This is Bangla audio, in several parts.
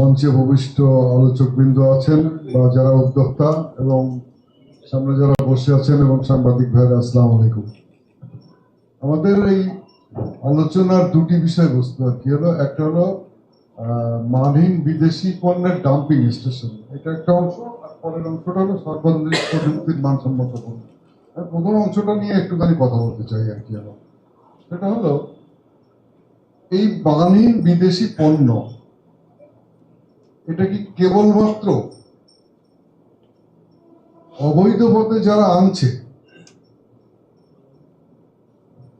মঞ্চে ভবিষ্ঠ আলোচকবৃন্দ আছেন বা যারা উদ্যোক্তা এবং সামনে যারা বসে আছেন এবং সাংবাদিক ভাইরা, আসসালামু আলাইকুম। আমাদের এই আলোচনার দুটি বিষয় বিষয়বস্তু আর কি। হলো একটা হলো মানহীন বিদেশি পণ্যের ডাম্পিং স্টেশন এটা একটা অংশ, আর পরের অংশটা হলো সর্বজনীন প্রযুক্তির মানসম্মত পণ্য। প্রথম অংশটা নিয়ে একটুখানি কথা বলতে চাই আর কি হলো সেটা হলো, এই মানহীন বিদেশি পণ্য এটা কি কেবলমাত্র অবৈধ পথে যারা আনছে,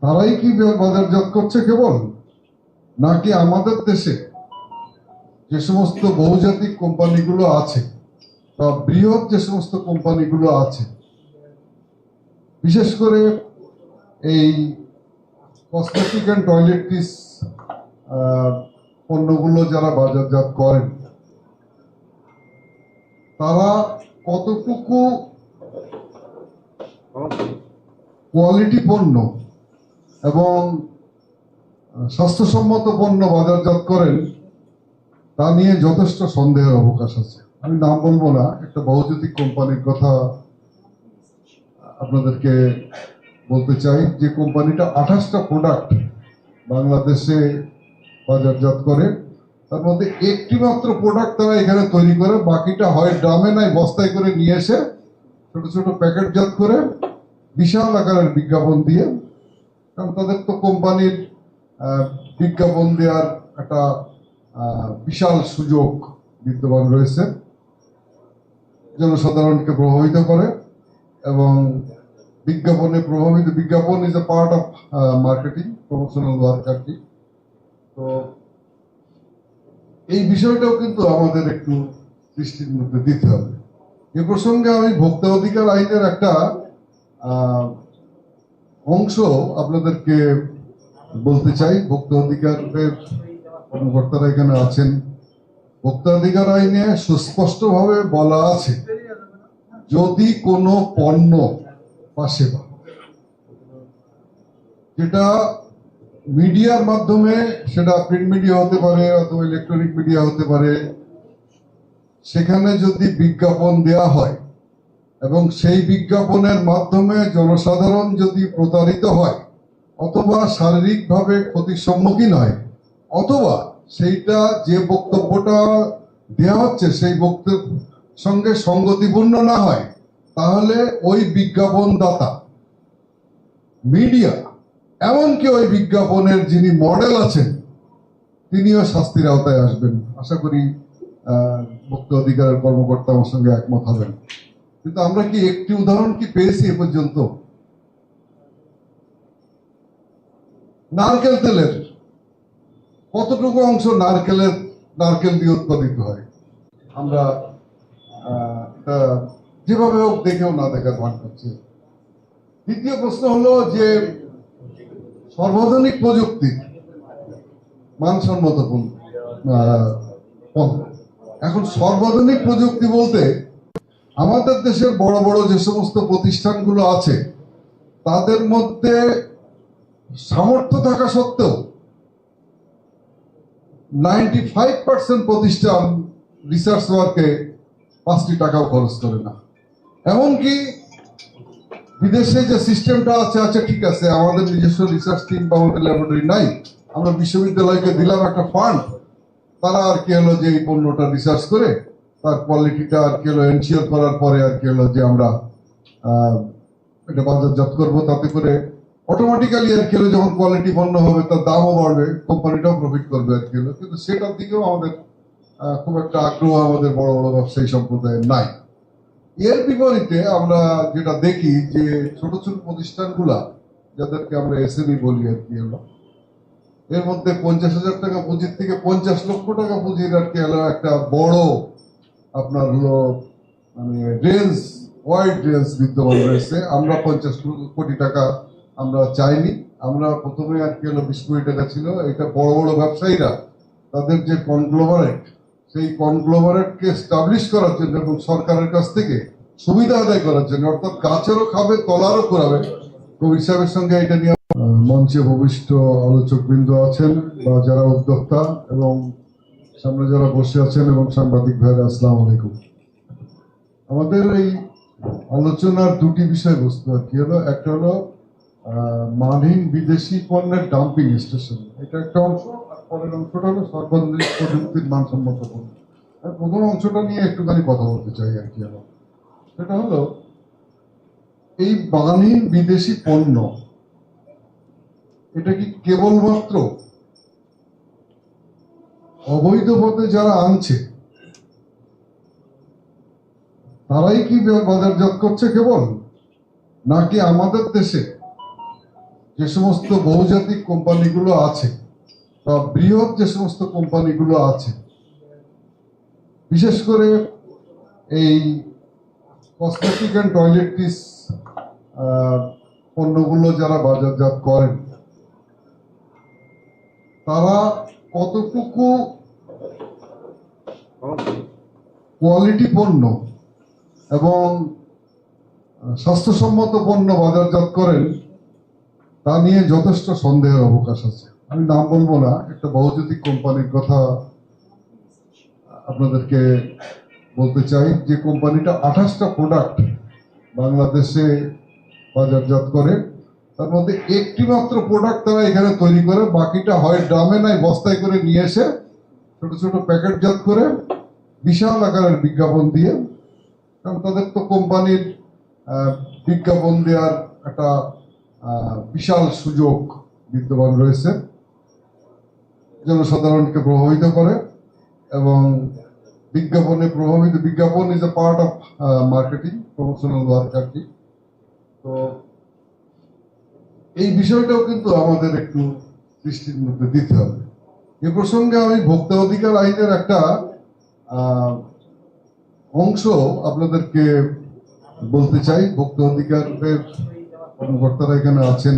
তারাই কি বাজারজাত করছে কেবল? নাকি আমাদের দেশে যে সমস্ত বহুজাতিক কোম্পানিগুলো আছে, বা বৃহৎ যে সমস্ত কোম্পানিগুলো আছে, বিশেষ করে এই কসমেটিক অ্যান্ড টয়লেট্রিস পণ্যগুলো যারা বাজারজাত করেন তারা কতটুকু কোয়ালিটি পণ্য এবং স্বাস্থ্যসম্মত পণ্য বাজারজাত করেন, তা নিয়ে যথেষ্ট সন্দেহের অবকাশ আছে। আমি নাম বলব না, একটা বহুজাতিক কোম্পানির কথা আপনাদেরকে বলতে চাই। যে কোম্পানিটা আঠাশটা প্রোডাক্ট বাংলাদেশে বাজারজাত করে তার মধ্যে একটি মাত্র প্রোডাক্ট তারা এখানে তৈরি করে, বাকিটা হয় ড্রামে নাই, বস্তায় করে নিয়ে এসে ছোট ছোট প্যাকেটজাত করে বিশাল আকারের বিজ্ঞাপন দিয়ে, কারণ তাদের তো কোম্পানির বিজ্ঞাপন দেওয়ার একটা বিশাল সুযোগ বিদ্যমান রয়েছে, জনসাধারণকে প্রভাবিত করে এবং বিজ্ঞাপনে প্রভাবিত, বিজ্ঞাপন is a part of marketing promotional work আর কি। তো এই বিষয়টাও কিন্তু আমাদের একটু দৃষ্টির মধ্যে দিতে হবে। এ প্রসঙ্গে আমি ভোক্তা অধিকার আইনের একটা অংশ আপনাদেরকে বলতে চাই। ভোক্তা অধিকারের কর্মকর্তারা এখানে আছেন? ভোক্তা অধিকার আইনে সুস্পষ্টভাবে বলা আছে, যদি কোনো পণ্য বা সেবা, যেটা মিডিয়ার মাধ্যমে সেটা প্রিন্ট মিডিয়া হতে পারে অথবা ইলেকট্রনিক মিডিয়া হতে পারে, সেখানে যদি বিজ্ঞাপন দেয়া হয় এবং সেই বিজ্ঞাপনের মাধ্যমে জনসাধারণ যদি প্রতারিত হয় অথবা শারীরিকভাবে ক্ষতির সম্মুখীন হয় অথবা সেইটা যে বক্তব্যটা দেওয়া হচ্ছে সেই বক্তব্য সঙ্গে সঙ্গতিপূর্ণ না হয়, তাহলে ওই বিজ্ঞাপনদাতা, মিডিয়া এমনকি ওই বিজ্ঞাপনের যিনি মডেল আছেন, তিনিও শাস্তির আওতায় আসবেন। আশা করি ভোক্তা অধিকারের কর্মকর্তা আমার সঙ্গে একমত হবেন। কিন্তু আমরা কি একটি উদাহরণ কি পেয়েছি এ পর্যন্ত? নারকেল তেলের, কতটুকু অংশ নারকেলের, নারকেল দিয়ে উৎপাদিত হয়? আমরা যেভাবে হোক দেখেও না দেখার ভান করছি। দ্বিতীয় প্রশ্ন হলো যে সর্বাধুনিক প্রযুক্তি। মানসম্মত এখন সর্বাধুনিক প্রযুক্তি বলতে আমাদের দেশের বড় বড় যে সমস্ত প্রতিষ্ঠানগুলো আছে, তাদের মধ্যে সামর্থ্য থাকা সত্ত্বেও নাইনটি ফাইভ পার্সেন্ট প্রতিষ্ঠান রিসার্চ ওয়ার্কে পাঁচটি টাকাও খরচ করে না। এমনকি বিদেশে যে সিস্টেমটা আছে আচ্ছা ঠিক আছে, আমাদের নিজস্ব রিসার্চ টিম বা আমাদের ল্যাবরেটরি নাই, আমরা বিশ্ববিদ্যালয়কে দিলাম একটা ফান্ড তারা আর কি হলো যে এই পণ্যটা রিসার্চ করে, তার কোয়ালিটিটা আর কি হলো এনশিওর করার পরে আর কি হলো যে আমরা এটা বাজারজাত করব তাতে করে অটোমেটিক্যালি আর কি হলো যখন কোয়ালিটি পণ্য হবে, তার দামও বাড়বে কোম্পানিটাও প্রফিট করবে আর কি হলো। কিন্তু সেটার দিকেও আমাদের খুব একটা আগ্রহ আমাদের বড় বড় ব্যবসায়ী সম্প্রদায়ের নাই। এর বিপরীতে আমরা যেটা দেখি যে ছোট ছোট প্রতিষ্ঠানগুলা, যাদেরকে আমরা এসএমই বলি আর কি এর মধ্যে পঞ্চাশ হাজার টাকা পুঁজির থেকে পঞ্চাশ লক্ষ টাকা পুঁজির আর কি একটা বড় আপনার হলো মানে রেঞ্জ, ওয়াইড রেঞ্জ বিদ্যমান রয়েছে। আমরা পঞ্চাশ কোটি টাকা আমরা চাইনি। আমরা প্রথমে আর কি হলো বিশ কোটি টাকা ছিল। এটা বড় বড় ব্যবসায়ীরা, তাদের যে কনগ্লোমারেট সেই কনগ্লোমারেটকে স্টাবলিশ করার জন্য এবং সরকারের কাছ থেকে সুবিধা আদায় করার জন্য, অর্থাৎ গাছেরও খাবে, তলারও করাবে। কবির সাহেবের সঙ্গে এটা নিয়ে মঞ্চে ভবিষ্ঠ আলোচকবৃন্দ আছেন বা যারা উদ্যোক্তা এবং সামনে যারা বসে আছেন এবং সাংবাদিক ভাইরা আসসালাম আলাইকুম। আমাদের এই আলোচনার দুটি বিষয়বস্তু আর কি হলো, একটা হলো মানহীন বিদেশি পণ্যের ডাম্পিং স্টেশন এটা একটা অংশ। পরের অংশটা হলো সর্বজনীন প্রযুক্তির মানসম্মত প্রথম অংশটা নিয়ে একটুখানি কথা বলতে চাই আর কি হলো সেটা হলো, এই মানহীন বিদেশি পণ্য, এটা কি কেবলমাত্র অবৈধ পথে যারা আনছে, তারাই কি বাজারজাত করছে কেবল? নাকি আমাদের দেশে যে সমস্ত বহুজাতিক কোম্পানিগুলো আছে বা বৃহৎ যে সমস্ত কোম্পানিগুলো আছে, বিশেষ করে এই কসমেটিক অ্যান্ড টয়লেট্রিস পণ্যগুলো যারা বাজারজাত করেন, তারা কতটুকু কোয়ালিটি পণ্য এবং স্বাস্থ্যসম্মত পণ্য বাজারজাত করেন, তা নিয়ে যথেষ্ট সন্দেহের অবকাশ আছে। আমি নাম বলব না, একটা বহুজাতিক কোম্পানির কথা আপনাদেরকে বলতে চাই। যে কোম্পানিটা আঠাশটা প্রোডাক্ট বাংলাদেশে বাজারজাত করে, তার মধ্যে একটি মাত্র প্রোডাক্ট তারা এখানে তৈরি করে, বাকিটা হয় ড্রামে নাই, বস্তায় করে নিয়ে এসে ছোট ছোট প্যাকেটজাত করে বিশাল আকারের বিজ্ঞাপন দিয়ে, কারণ তাদের তো কোম্পানির বিজ্ঞাপন দেওয়ার একটা বিশাল সুযোগ বিদ্যমান রয়েছে। জনসাধারণকে প্রভাবিত করে এবং বিজ্ঞাপনে প্রভাবিত, বিজ্ঞাপন is a part of marketing promotional work কি তো এই বিষয়টাও কিন্তু আমাদের একটু দৃষ্টির মধ্যে দিতে হবে। এ প্রসঙ্গে আমি ভোক্তা অধিকার আইনের একটা অংশ আপনাদেরকে বলতে চাই। ভোক্তা অধিকারের কর্মকর্তারা এখানে আছেন।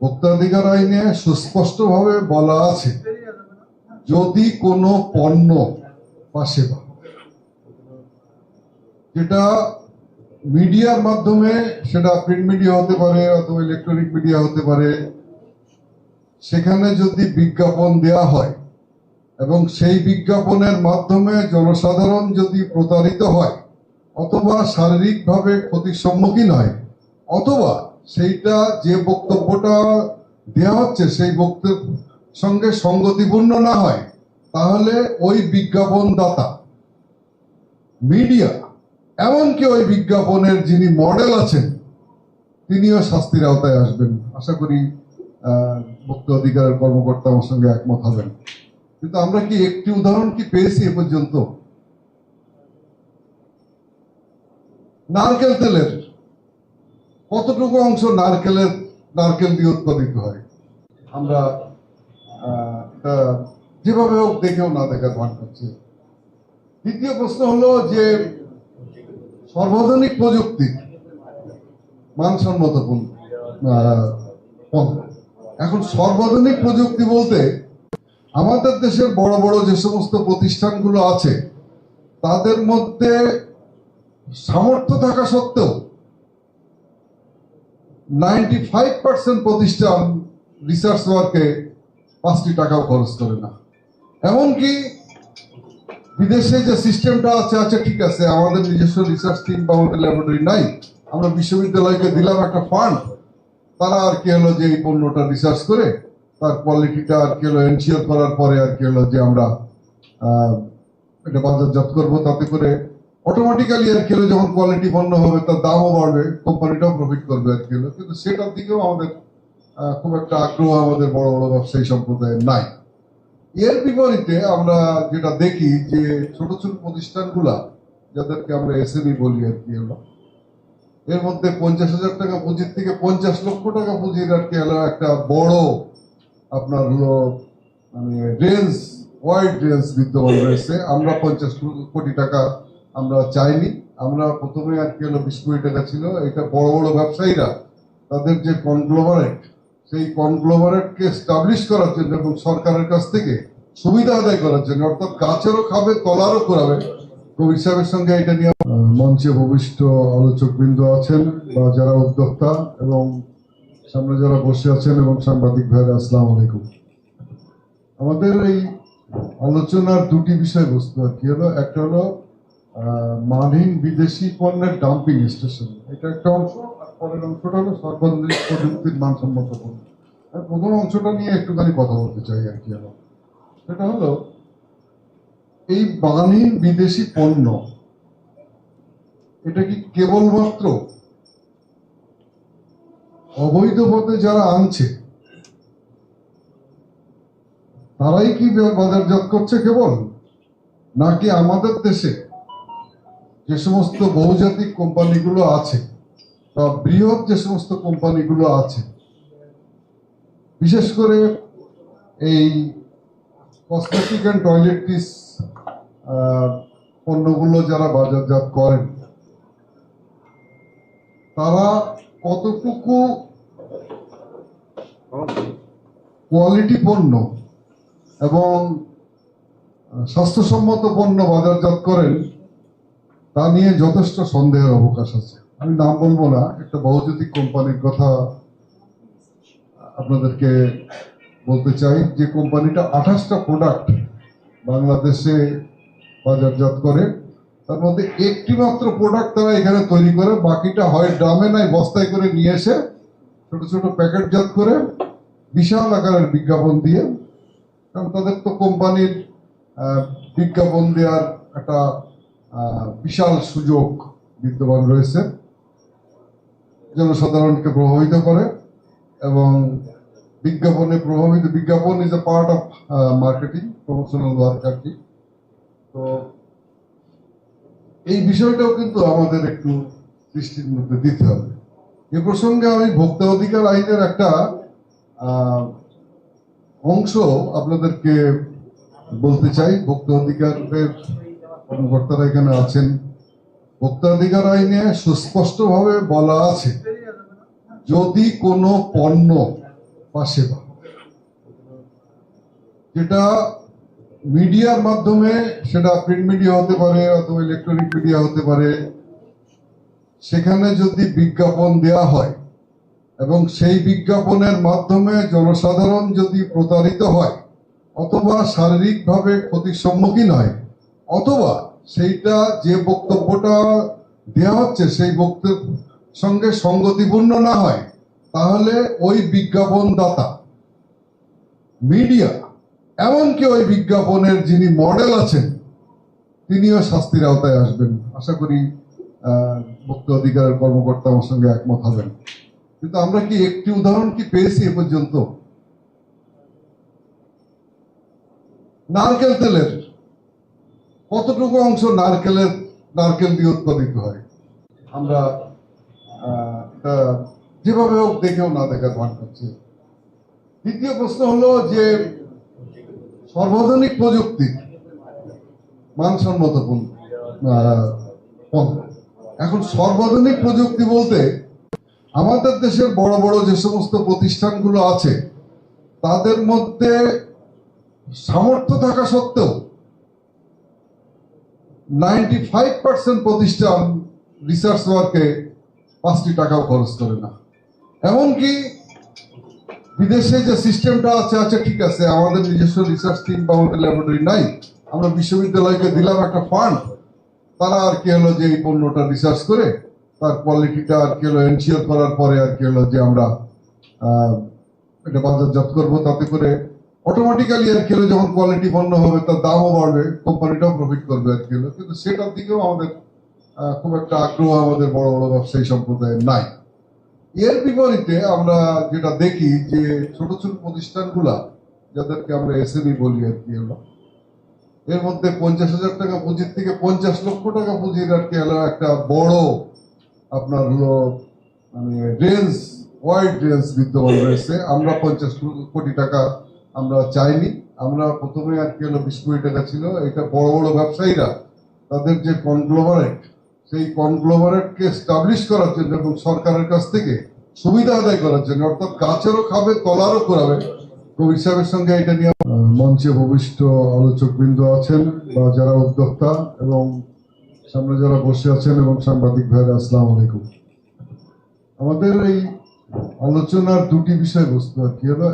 ভোক্তা অধিকার আইনে সুস্পষ্টভাবে বলা আছে, যদি কোনো পণ্য বা সেবা যেটা মিডিয়ার মাধ্যমে, সেটা প্রিন্ট মিডিয়া হতে পারে অথবা ইলেকট্রনিক মিডিয়া হতে পারে, সেখানে যদি বিজ্ঞাপন দেয়া হয় এবং সেই বিজ্ঞাপনের মাধ্যমে জনসাধারণ যদি প্রতারিত হয়, অথবা শারীরিকভাবে ক্ষতির সম্মুখীন হয়, অথবা সেইটা যে বক্তব্যটা দেওয়া হচ্ছে, সেই বক্তব্য সঙ্গে সঙ্গতিপূর্ণ না হয়, তাহলে ওই বিজ্ঞাপন দাতা মিডিয়া, এমনকি ওই বিজ্ঞাপনের যিনি মডেল আছেন, তিনিও শাস্তির আওতায় আসবেন। আশা করি ভোক্তা অধিকারের কর্মকর্তা আমার সঙ্গে একমত হবেন। কিন্তু আমরা কি একটি উদাহরণ কি পেয়েছি এ পর্যন্ত? নারকেল তেলের কতটুকু অংশ নারকেলের, নারকেল দিয়ে উৎপাদিত হয়? আমরা যেভাবে হোক দেখেও না দেখার ভান করছি। দ্বিতীয় প্রশ্ন হলো যে সর্বাধুনিক প্রযুক্তি মানসম্মত এখন সর্বাধুনিক প্রযুক্তি বলতে আমাদের দেশের বড় বড় যে সমস্ত প্রতিষ্ঠানগুলো আছে, তাদের মধ্যে সামর্থ্য থাকা সত্ত্বেও নাইনটি ফাইভ পার্সেন্ট প্রতিষ্ঠান রিসার্চ ওয়ার্কে পাঁচটি টাকাও খরচ করে না। এমনকি বিদেশে যে সিস্টেমটা আছে আছে ঠিক আছে, আমাদের নিজস্ব রিসার্চ টিম বা আমাদের ল্যাবরেটরি নাই, আমরা বিশ্ববিদ্যালয়কে দিলাম একটা ফান্ড তারা আর কি হলো যে এই পণ্যটা রিসার্চ করে, তার কোয়ালিটিটা আর কি হলো এনশিওর করার পরে আর কি হলো যে আমরা এটা বাজারজাত করব তাতে করে অটোমেটিক্যালি আর কি যখন কোয়ালিটি পণ্য হবে, তার দামও বাড়বে কোম্পানিটাও প্রফিট করবে আর কি হলো কিন্তু সেটার দিকেও আমাদের খুব একটা আগ্রহ আমাদের বড় বড় ব্যবসায়ী সম্প্রদায়ের নাই। এর বিপরীতে আমরা যেটা দেখি যে ছোট ছোট প্রতিষ্ঠানগুলা, যাদেরকে আমরা এসএমই বলি আর কি হলো এর মধ্যে পঞ্চাশ হাজার টাকা পুঁজির থেকে পঞ্চাশ লক্ষ টাকা পুঁজির আর কি একটা বড় আপনার হলো মানে রেঞ্জ ওয়াইড রেঞ্জ বিদ্যমান রয়েছে। আমরা পঞ্চাশ কোটি টাকা আমরা চাইনি। আমরা প্রথমে আর কি হলো বিশ কোটি টাকা ছিল, এটা বড় বড় ব্যবসায়ীরা, তাদের যে কনগ্লোমারেট সেই কনগ্লোমারেটকে স্টাবলিশ করার জন্য এবং সরকারের কাছ থেকে সুবিধা আদায় করার জন্য, অর্থাৎ গাছেরও খাবে, তলারও করাবে। কবির সাহেবের সঙ্গে এটা নিয়ে মঞ্চে ভবিষ্ঠ আলোচকবৃন্দ আছেন বা যারা উদ্যোক্তা এবং সামনে যারা বসে আছেন এবং সাংবাদিক ভাইরা আসসালাম আলাইকুম। আমাদের এই আলোচনার দুটি বিষয়বস্তু আর কি হলো, একটা হলো মানহীন বিদেশি পণ্যের ডাম্পিং স্টেশন এটা একটা অংশ, আর পরের অংশটা হলো সর্বজনীন প্রযুক্তির মানসম্মত পণ্য। প্রথম অংশটা নিয়ে একটুখানি কথা বলতে চাই আর কি হলো সেটা হলো, এই মানহীন বিদেশি পণ্য, এটা কি কেবলমাত্র অবৈধ পথে যারা আনছে, তারাই কি বাজারজাত করছে কেবল? নাকি আমাদের দেশে যে সমস্ত বহুজাতিক কোম্পানিগুলো আছে, বা বৃহৎ যে সমস্ত কোম্পানিগুলো আছে, বিশেষ করে এই কসমেটিক অ্যান্ড টয়লেট্রিস পণ্যগুলো যারা বাজারজাত করেন, তারা কতটুকু কোয়ালিটি পণ্য এবং স্বাস্থ্যসম্মত পণ্য বাজারজাত করেন তা নিয়ে যথেষ্ট সন্দেহের অবকাশ আছে। আমি নাম বলব না, একটা বহুজাতিক কোম্পানির কথা আপনাদেরকে বলতে চাই। যে কোম্পানিটা আঠাশটা প্রোডাক্ট বাংলাদেশে বাজারজাত করে, তার মধ্যে একটি মাত্র প্রোডাক্ট তারা এখানে তৈরি করে, বাকিটা হয় ড্রামে নাই বস্তায় করে নিয়ে এসে ছোট ছোট প্যাকেটজাত করে বিশাল আকারের বিজ্ঞাপন দিয়ে, কারণ তাদের তো কোম্পানির বিজ্ঞাপন দেওয়ার একটা বিশাল সুযোগ বিদ্যমান রয়েছে, জনসাধারণকে প্রভাবিত করে এবং বিজ্ঞাপনে প্রভাবিত, বিজ্ঞাপন is a part of marketing promotional work আর কি। তো এই বিষয়টাও কিন্তু আমাদের একটু দৃষ্টির মধ্যে দিতে হবে। এ প্রসঙ্গে আমি ভোক্তা অধিকার আইনের একটা অংশ আপনাদেরকে বলতে চাই, ভোক্তা অধিকারের কর্মকর্তারা এখানে আছেন। ভোক্তা অধিকার আইনে সুস্পষ্টভাবে বলা আছে, যদি কোনো পণ্য বা সেবা যেটা মিডিয়ার মাধ্যমে, সেটা প্রিন্ট মিডিয়া হতে পারে অথবা ইলেকট্রনিক মিডিয়া হতে পারে, সেখানে যদি বিজ্ঞাপন দেয়া হয় এবং সেই বিজ্ঞাপনের মাধ্যমে জনসাধারণ যদি প্রতারিত হয় অথবা শারীরিকভাবে ক্ষতির সম্মুখীন হয় অথবা সেইটা যে বক্তব্যটা দেওয়া হচ্ছে, সেই বক্তব্য সঙ্গে সঙ্গতিপূর্ণ না হয়, তাহলে ওই বিজ্ঞাপন দাতা মিডিয়া, এমনকি ওই বিজ্ঞাপনের যিনি মডেল আছেন, তিনিও শাস্তির আওতায় আসবেন। আশা করি ভোক্তা অধিকারের কর্মকর্তা আমার সঙ্গে একমত হবেন। কিন্তু আমরা কি একটি উদাহরণ কি পেয়েছি এ পর্যন্ত? নারকেল তেলের কতটুকু অংশ নারকেলের, নারকেল দিয়ে উৎপাদিত হয়? আমরা যেভাবে হোক দেখেও না দেখার ভান করছি। দ্বিতীয় প্রশ্ন হলো যে সর্বাধুনিক প্রযুক্তি মানসম্মত এখন সর্বাধুনিক প্রযুক্তি বলতে আমাদের দেশের বড় বড় যে সমস্ত প্রতিষ্ঠানগুলো আছে, তাদের মধ্যে সামর্থ্য থাকা সত্ত্বেও নাইনটি ফাইভ পার্সেন্ট প্রতিষ্ঠান রিসার্চ ওয়ার্কে পাঁচটি টাকাও খরচ করে না। এমনকি বিদেশে যে সিস্টেমটা আছে আছে ঠিক আছে, আমাদের নিজস্ব রিসার্চ টিম বা আমাদের ল্যাবরেটরি নাই, আমরা বিশ্ববিদ্যালয়কে দিলাম একটা ফান্ড তারা আর কি হলো যে এই পণ্যটা রিসার্চ করে, তার কোয়ালিটিটা আর কি হলো এনশিওর করার পরে আর কি হলো যে আমরা এটা বাজারজাত করব তাতে করে অটোমেটিক্যালি আর কি যখন কোয়ালিটি পণ্য হবে, তার দামও বাড়বে কোম্পানিটাও প্রফিট করবে আর কি কিন্তু সেটার দিকেও আমাদের খুব একটা আগ্রহ আমাদের বড় বড় ব্যবসায়ী সম্প্রদায়ের নাই। এর বিপরীতে আমরা যেটা দেখি যে ছোট ছোট প্রতিষ্ঠানগুলা, যাদেরকে আমরা এসএমই বলি আর কি হলো এর মধ্যে পঞ্চাশ হাজার টাকা পুঁজির থেকে পঞ্চাশ লক্ষ টাকা পুঁজির আর কি একটা বড় আপনার হলো মানে রেঞ্জ ওয়াইড রেঞ্জ বিদ্যমান রয়েছে। আমরা পঞ্চাশ কোটি টাকা আমরা চাইনি। আমরা প্রথমে আজকে হলো বিশ কোটি টাকা ছিল, এটা বড় বড় ব্যবসায়ীরা, তাদের যে কনগ্লোমারেট সেই কনগ্লোমারেটকে স্টাবলিশ করার জন্য এবং সরকারের কাছ থেকে সুবিধা আদায় করার জন্য, অর্থাৎ গাছেরও খাবে, তলারও করাবে। কবির সাহেবের সঙ্গে এটা নিয়ে মঞ্চে ভবিষ্ঠ আলোচকবৃন্দ আছেন বা যারা উদ্যোক্তা এবং সামনে যারা বসে আছেন এবং সাংবাদিক ভাইরা আসসালাম আলাইকুম। আমাদের এই আলোচনার দুটি বিষয়বস্তু আর কি হলো